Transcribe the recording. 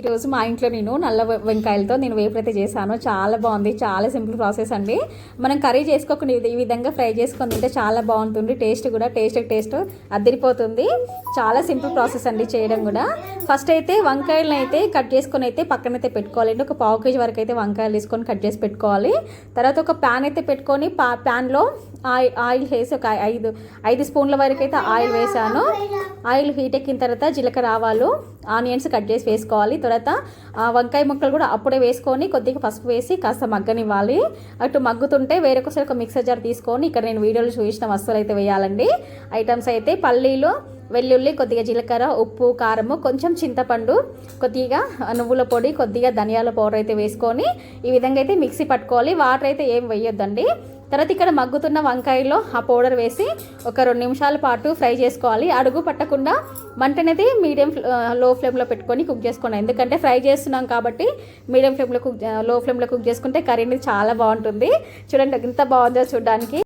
ఈరోజు మా ఇంట్లో నేను నల్ల వంకాయలతో నేను వేపైతే చేశాను. చాలా బాగుంది. చాలా సింపుల్ ప్రాసెస్ అండి. మనం కర్రీ చేసుకోకుండా ఈ విధంగా ఫ్రై చేసుకొని తింటే చాలా బాగుంటుంది. టేస్ట్ కూడా టేస్ట్ టేస్ట్ అద్దరిపోతుంది చాలా సింపుల్ ప్రాసెస్ అండి చేయడం కూడా. ఫస్ట్ అయితే వంకాయలను అయితే కట్ చేసుకొని అయితే పక్కన అయితే పెట్టుకోవాలండి. ఒక పావు కేజీ వరకు అయితే వంకాయలు తీసుకొని కట్ చేసి పెట్టుకోవాలి. తర్వాత ఒక ప్యాన్ అయితే పెట్టుకొని పా ప్యాన్లో ఆయిల్ ఆయిల్ వేసి ఒక ఐదు ఐదు స్పూన్ల వరకు అయితే ఆయిల్ వేసాను. ఆయిల్ హీట్ ఎక్కిన తర్వాత జీలకర్ర ఆవాలు ఆనియన్స్ కట్ చేసి వేసుకోవాలి. తర్వాత ఆ, వంకాయ ముక్కలు కూడా అప్పుడే వేసుకొని కొద్దిగా పసుపు వేసి కాస్త మగ్గనివ్వాలి. అటు మగ్గుతుంటే వేరొకసారి ఒక మిక్సర్ జార్ తీసుకొని ఇక్కడ నేను వీడియోలో చూసిన వస్తువులు అయితే వేయాలండి. ఐటమ్స్ అయితే పల్లీలు వెల్లుల్లి కొద్దిగా జీలకర్ర ఉప్పు కారము కొంచెం చింతపండు కొద్దిగా నువ్వుల పొడి కొద్దిగా ధనియాల పౌడర్ అయితే వేసుకొని ఈ విధంగా అయితే మిక్సీ పట్టుకోవాలి. వాటర్ అయితే ఏం వేయొద్దండి. తర్వాత ఇక్కడ మగ్గుతున్న వంకాయలో ఆ పౌడర్ వేసి ఒక రెండు నిమిషాల పాటు ఫ్రై చేసుకోవాలి. అడుగు పట్టకుండా మంటనేది మీడియం లో ఫ్లేమ్లో పెట్టుకొని కుక్ చేసుకోండి. ఎందుకంటే ఫ్రై చేస్తున్నాం కాబట్టి మీడియం ఫ్లేమ్లో కుక్లో ఫ్లేమ్లో కుక్ చేసుకుంటే కర్రీ అనేది చాలా బాగుంటుంది. చూడండి ఎంత బాగుందో చూడడానికి.